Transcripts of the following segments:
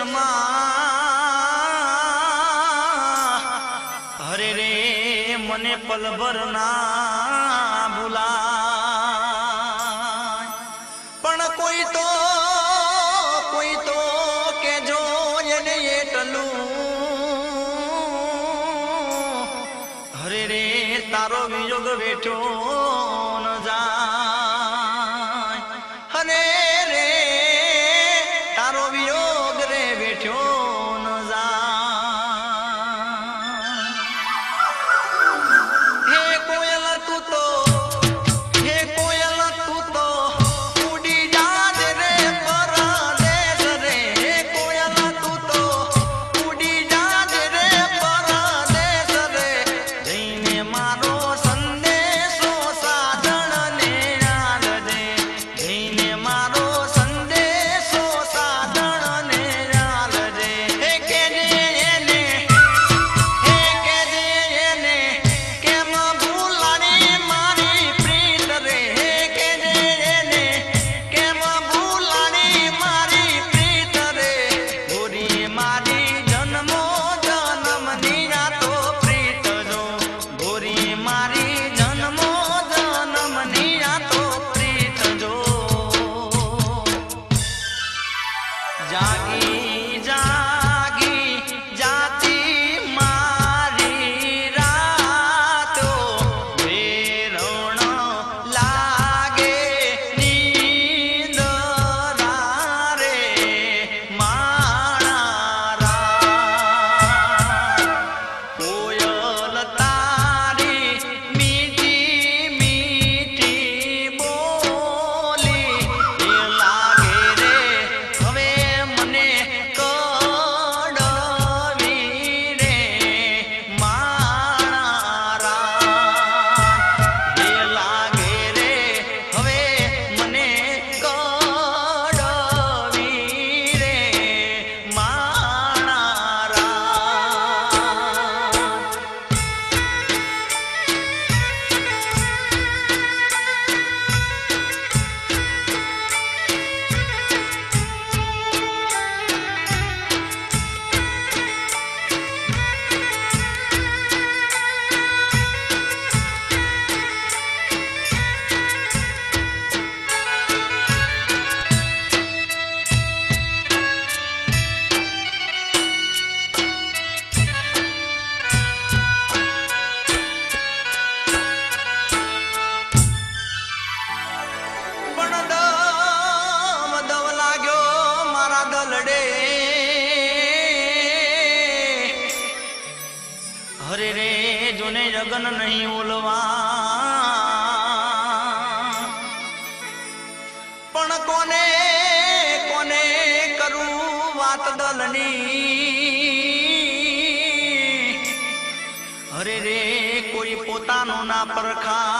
દેશમાં હરે રે મને પલભર ના ભૂલા પણ કોઈ તો जागे હરે રે, જોને જગન નહીં ઓલવા. પણ કોને કોને કરું વાત દલની? હરે રે, કોઈ પોતાનો ના પરખા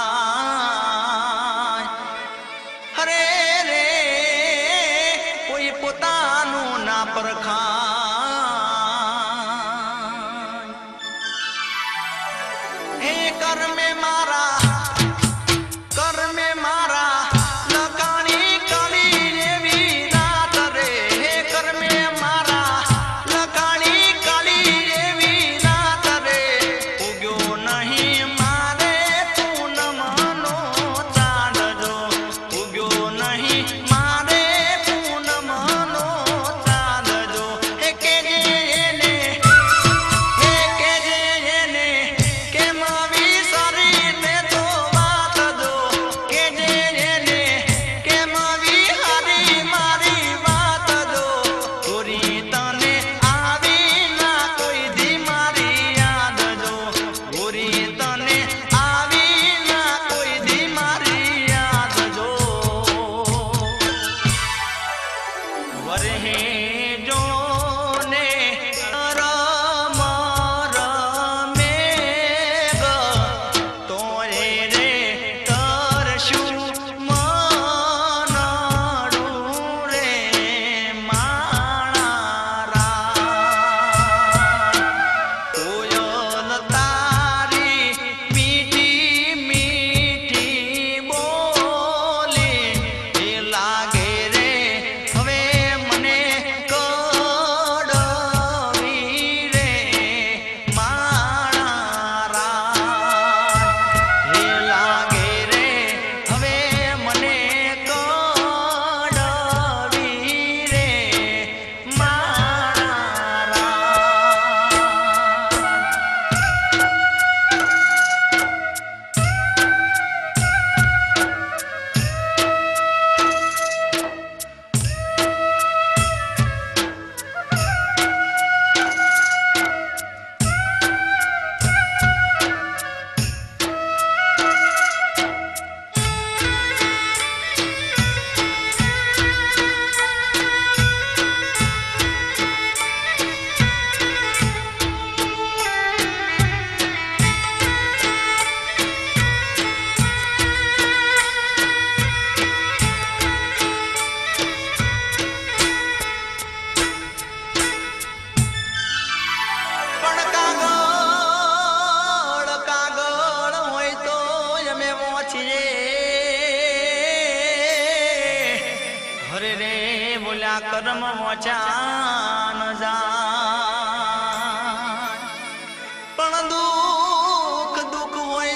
पण दुख दुख हुई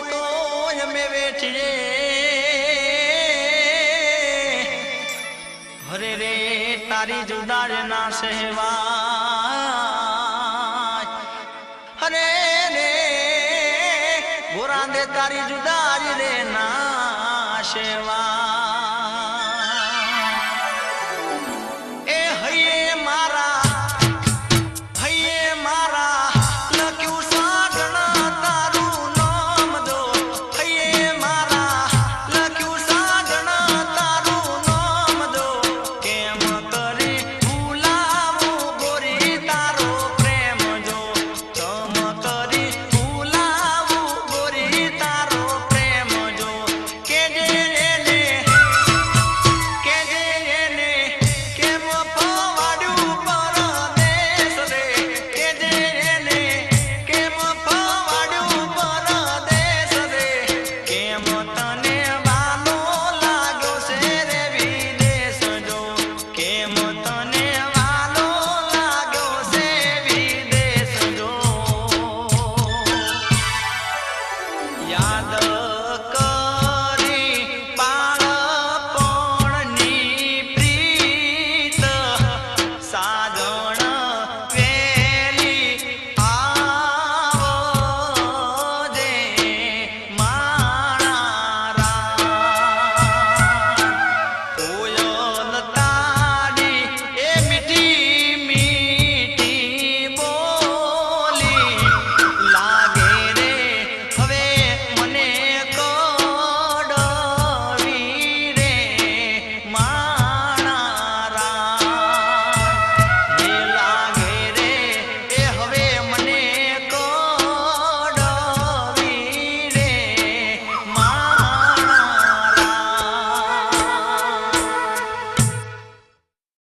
वेठे। हरे रे तारी जुदा हरे रे गोे तारी जुदा